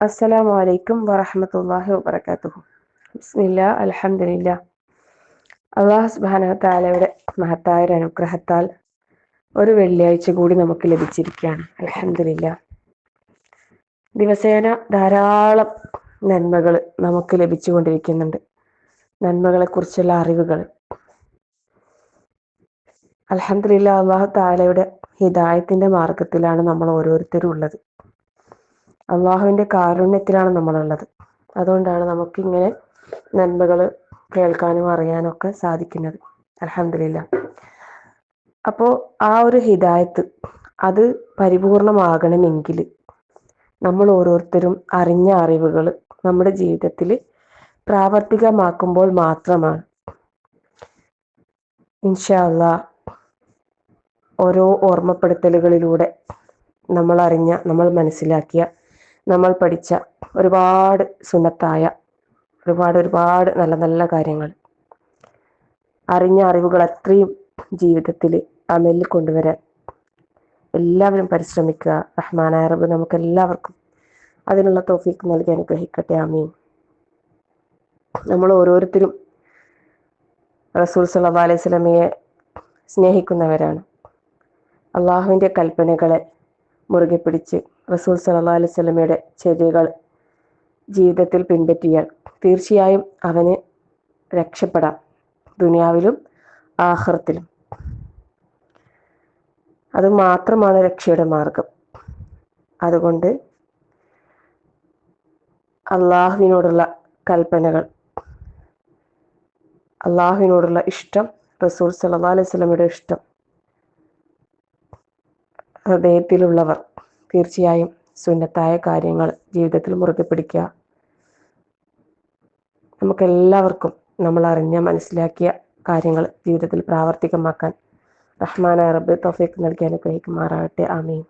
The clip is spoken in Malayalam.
അസ്സലാമു അലൈക്കും വറഹമത്തല്ലാഹി വബർക്കാത്തു ബിസ്മില്ല അലഹമില്ല അള്ളാഹു സുബാന താലയുടെ മഹത്തായ ഒരു അനുഗ്രഹത്താൽ ഒരു വെള്ളിയാഴ്ച കൂടി നമുക്ക് ലഭിച്ചിരിക്കുകയാണ്. അലഹമില്ല ദിവസേന ധാരാളം നന്മകൾ നമുക്ക് ലഭിച്ചുകൊണ്ടിരിക്കുന്നുണ്ട്. നന്മകളെ കുറിച്ചുള്ള അറിവുകൾ. അലഹമില്ല അള്ളാഹു താലയുടെ ഹിദായത്തിന്റെ മാർഗത്തിലാണ് നമ്മൾ ഓരോരുത്തരും ഉള്ളത്. അള്ളാഹുവിന്റെ കാരുണ്യത്തിലാണ് നമ്മളുള്ളത്. അതുകൊണ്ടാണ് നമുക്കിങ്ങനെ നന്മകൾ കേൾക്കാനും അറിയാനും ഒക്കെ സാധിക്കുന്നത്. അലഹമില്ല അപ്പോ ആ ഒരു ഹിദായത്ത് അത് പരിപൂർണമാകണമെങ്കിൽ നമ്മൾ ഓരോരുത്തരും അറിഞ്ഞ അറിവുകൾ നമ്മുടെ ജീവിതത്തിൽ പ്രാവർത്തികമാക്കുമ്പോൾ മാത്രമാണ്. ഇൻഷാല്ല ഓരോ ഓർമ്മപ്പെടുത്തലുകളിലൂടെ നമ്മൾ അറിഞ്ഞ നമ്മൾ മനസ്സിലാക്കിയ നമ്മൾ പഠിച്ച ഒരുപാട് സുന്നത്തായ ഒരുപാട് ഒരുപാട് നല്ല നല്ല കാര്യങ്ങൾ. അറിഞ്ഞ അറിവുകൾ അത്രയും ജീവിതത്തിൽ അമലിൽ കൊണ്ടുവരാൻ എല്ലാവരും പരിശ്രമിക്കുക. റഹ്മാനായ റബ്ബ് നമുക്ക് എല്ലാവർക്കും അതിനുള്ള തോഫീക്ക് നൽകി അനുഗ്രഹിക്കട്ടെ. ആമീൻ. നമ്മൾ ഓരോരുത്തരും റസൂൽ സല്ലാ അലൈഹി സ്വലമയെ സ്നേഹിക്കുന്നവരാണ്. അള്ളാഹുവിന്റെ കൽപ്പനകളെ മുറുകെ പിടിച്ച് റസൂൽ സല്ലാ അലൈഹി സ്വലമയുടെ ചര്യകൾ ജീവിതത്തിൽ പിൻപറ്റിയാൽ തീർച്ചയായും അവന് രക്ഷപ്പെടാം ദുനിയാവിലും ആഹ്റത്തിലും. അത് മാത്രമാണ് രക്ഷയുടെ മാർഗം. അതുകൊണ്ട് അള്ളാഹുവിനോടുള്ള കൽപ്പനകൾ അള്ളാഹുവിനോടുള്ള ഇഷ്ടം റസൂൽ സല്ലാ അലൈഹി സ്വലമയുടെ ഇഷ്ടം ഹൃദയത്തിലുള്ളവർ തീർച്ചയായും സുന്നത്തായ കാര്യങ്ങൾ ജീവിതത്തിൽ മുറുകെ പിടിക്കുക. നമുക്കെല്ലാവർക്കും നമ്മൾ അറിഞ്ഞ മനസ്സിലാക്കിയ കാര്യങ്ങൾ ജീവിതത്തിൽ പ്രാവർത്തികമാക്കാൻ റഹ്മാൻ റബ്ബ് തൗഫീഖ് നൽകി അനുഗ്രഹിക്കുമാറാകട്ടെ. ആമീൻ.